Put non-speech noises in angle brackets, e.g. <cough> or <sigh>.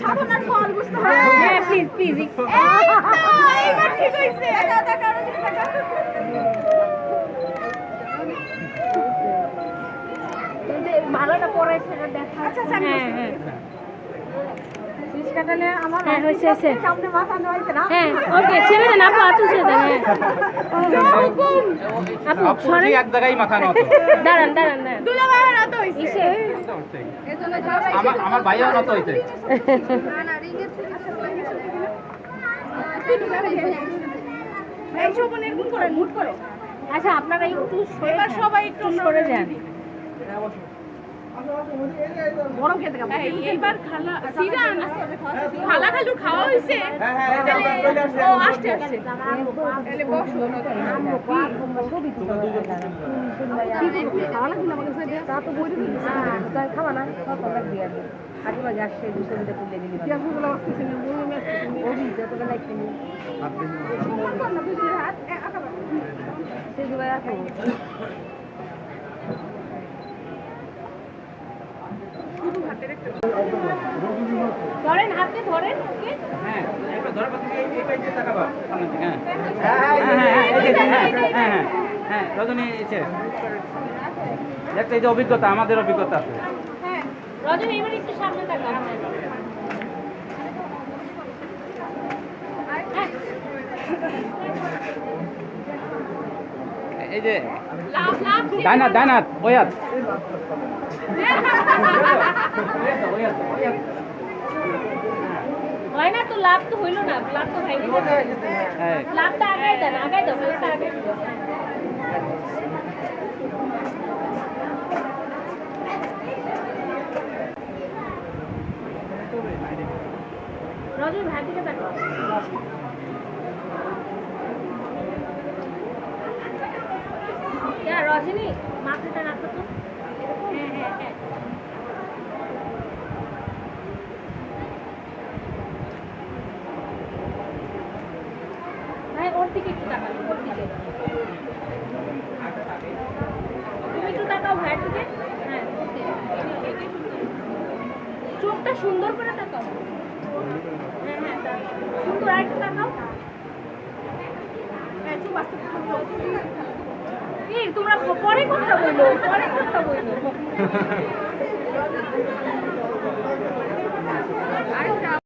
সাধনার ফল বুঝতে হবে। হ্যাঁ প্লিজ প্লিজ এই তো এইবার ঠিক হইছে। এটা দেখা ভালোটা পড়াইছে না দেখা। আচ্ছা আচ্ছা হ্যাঁ হ্যাঁ। হ্যাঁ হয়েছে হয়েছে। হ্যাঁ ওকে ছেড়ে দেন আপু আতুল ছেড়ে দেন হ্যাঁ। আপু আপু এক জায়গায় মাথা নত। দাঁড়ান দাঁড়ান দাঁড়ান। দুলা ভাইয়ের রাত হইছে ইসে। এজন্য যাও আমার আমার ভাইও নত হইছে না না রিঙ্গের এই শোভন এরকম করেন মুট করো। আচ্ছা আপনারা একটু এবার সবাই একটু সরে যান। গরম খেতে খাব এইবার খালা সিরান খালা খালু খাওয়া হইছে ও আসতে আসছে তাহলে বসো খাওয়া খাওয়া না খাওয়া আগে বাজে আসছে। দুশো মিটার তুলে দিলি যতটা লাগছে সেই দুবার আসো ধরেন হাতে ধরেন ওকে। হ্যাঁ এই এই পাইতে তাকাবা সামনে থেকে হ্যাঁ। হ্যাঁ হ্যাঁ হ্যাঁ হ্যাঁ হ্যাঁ হ্যাঁ হ্যাঁ রজনী এসে দেখতে এই যে অভিজ্ঞতা আমাদের অভিজ্ঞতা আছে। রজনী এবার একটু সামনে তাকাও। এই যে ডাইনাত ডাইনাত বয়াত। হয় না তো লাভ তো হইল না লাভ তো ভাই লাভটা আগায় দেন আগায় দাও লাভটা আগায় রজনী ভাই দিকে তাকাও রজনী মাথাটা রাখো তো। হ্যাঁ হ্যাঁ হ্যাঁ। ওর দিকে একটু তাকাও, ওর দিকে। তুমি একটু তাকাও ভাইয়ের হ্যাঁ চোখটা সুন্দর করে তাকাও। হ্যাঁ হ্যাঁ সুন্দর আর একটু তাকাও। হ্যাঁ তোমরা পরে কথা বলো পরে কথা বলো। <laughs>